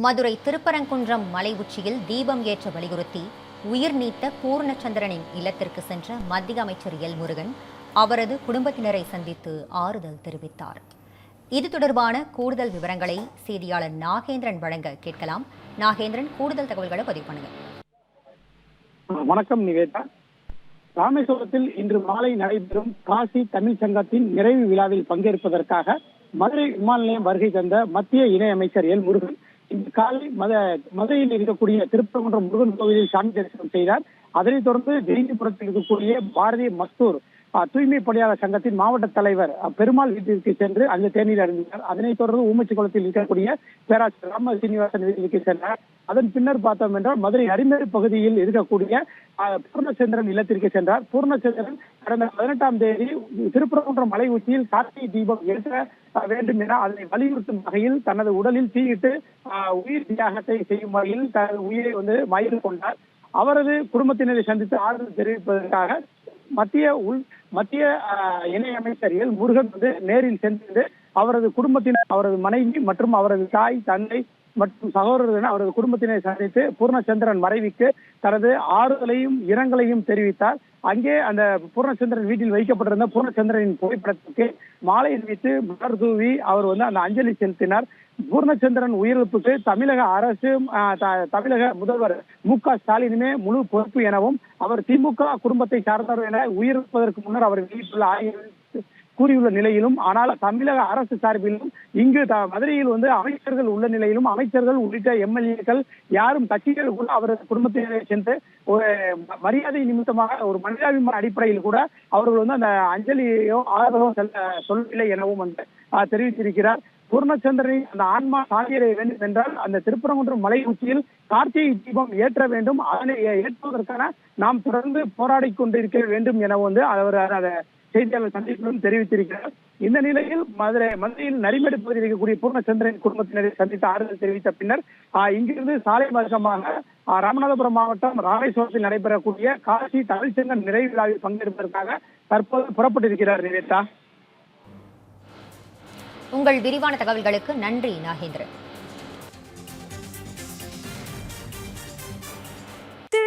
மதுரை திருப்பரங்குன்றம் மலை உச்சியில் தீபம் ஏற்ற வலியுறுத்தி உயிர் நீத்த பூர்ணச்சந்திரனின் இல்லத்திற்கு சென்ற மத்திய அமைச்சர் எல் முருகன் அவரது குடும்பத்தினரை சந்தித்து ஆறுதல் தெரிவித்தார். இது தொடர்பான கூடுதல் விவரங்களை செய்தியாளர் நாகேந்திரன் வழங்க கேட்கலாம். நாகேந்திரன் கூடுதல் தகவல்களை பதிவு பண்ணுங்க. வணக்கம் நிவேதா. ராமேஸ்வரத்தில் இன்று மாலை நடைபெறும் காசி தமிழ் சங்கத்தின் நிறைவு விழாவில் பங்கேற்பதற்காக மதுரை விமான நிலையம் வருகை தந்த மத்திய இணையமைச்சர் எல் முருகன் இன்று காலை மத மதுரையில் இருக்கக்கூடிய திருப்பரங்குன்றம் முருகன் கோவிலில் சாமி தரிசனம் செய்தார். அதனைத் தொடர்ந்து ஜெயினிபுரத்தில் இருக்கக்கூடிய பாரதி மஸ்தூர் தூய்மை பணியாளர் சங்கத்தின் மாவட்ட தலைவர் பெருமாள் வீட்டிற்கு சென்று அந்த தேநீர் அடைந்தார் அதனைத் தொடர்ந்து ஊமச்சி குளத்தில் இருக்கக்கூடிய பேராசிரியர் ராம சீனிவாசன் வீட்டிற்கு சென்றார். அதன் பின்னர் பார்த்தோம் என்றால் மதுரை அரிமேடு பகுதியில் இருக்கக்கூடிய பூர்ணச்சந்திரன் இல்லத்திற்கு சென்றார். பூர்ணச்சந்திரன் கடந்த பதினெட்டாம் தேதி திருப்பரங்குன்றம் மலை உச்சியில் கார்த்திகை தீபம் ஏற்ற வேண்டும் என அதனை வலியுறுத்தும் வகையில் தனது உடலில் தீயிட்டு அஹ், உயிர் தியாகத்தை செய்யும் வகையில் தனது உயிரை வந்து மயிறு கொண்டார். அவரது குடும்பத்தினரை சந்தித்து ஆறுதல் தெரிவிப்பதற்காக மத்திய உள் மத்திய அஹ், இணையமைச்சர் எல் முருகன் வந்து நேரில் சென்று அவரது குடும்பத்தினர் அவரது மனைவி மற்றும் அவரது தாய் தந்தை மற்றும் சகோதரர்கள் அவரது குடும்பத்தினை சந்தித்து பூர்ணச்சந்திரன் மறைவிக்கு தனது ஆறுதலையும் இரங்கலையும் தெரிவித்தார். அங்கே அந்த பூர்ணச்சந்திரன் வீட்டில் வைக்கப்பட்டிருந்த பூர்ணச்சந்திரனின் புகைப்படத்துக்கு மாலை அணிவித்து மலர் தூவி அவர் வந்து அந்த அஞ்சலி செலுத்தினார். பூர்ணச்சந்திரன் உயிரிழப்புக்கு தமிழக அரசு த- தமிழக முதல்வர் மு க ஸ்டாலினுமே முழு பொறுப்பு எனவும் அவர் திமுக குடும்பத்தை சார்ந்தவர் என உயிரிழப்பதற்கு முன்னர் அவர் வெளியிட்டுள்ள ஆய்வு கூறியுள்ள நிலையிலும் ஆனால் தமிழக அரசு சார்பிலும் இங்கு த- மதுரையில் வந்து அமைச்சர்கள் உள்ள நிலையிலும் அமைச்சர்கள் உள்ளிட்ட எம்எல்ஏக்கள் யாரும் கட்சிகள் கூட அவரது குடும்பத்தினரை சென்று ஒரு மரியாதை நிமித்தமாக ஒரு மனிதாபிமான அடிப்படையில் கூட அவர்கள் வந்து அந்த அஞ்சலியோ ஆதரவோ செல்ல சொல்லவில்லை எனவும் வந்து ஆஹ், தெரிவித்திருக்கிறார். பூர்ணச்சந்திரனின் அந்த ஆன்மா சாதியடைய வேண்டும் என்றால் அந்த திருப்பரங்குன்றம் மலை உச்சியில் கார்த்திகை தீபம் ஏற்ற வேண்டும். அதனை ஏற்றுவதற்கான நாம் தொடர்ந்து போராடி கொண்டிருக்க வேண்டும் என வந்து அவர் அதை செய்தியாளர் சந்திப்பிலும் தெரிவித்திருக்கிறார். இந்த நிலையில் மதுரை மதுரையில் நரிமேடு பகுதியில் இருக்கக்கூடிய பூர்ணச்சந்திரன் குடும்பத்தினரை சந்தித்து ஆறுதல் தெரிவித்த பின்னர் ஆஹ், இங்கிருந்து சாலை மார்க்கமாக ஆஹ், ராமநாதபுரம் மாவட்டம் ராமேஸ்வரத்தில் நடைபெறக்கூடிய காசி தமிழ்ச்சங்கன் நிறைவு விழாவில் பங்கேற்பதற்காக தற்போது புறப்பட்டிருக்கிறார் நிவேதா. உங்கள் விரிவான தகவல்களுக்கு நன்றி நாகேந்திரன்.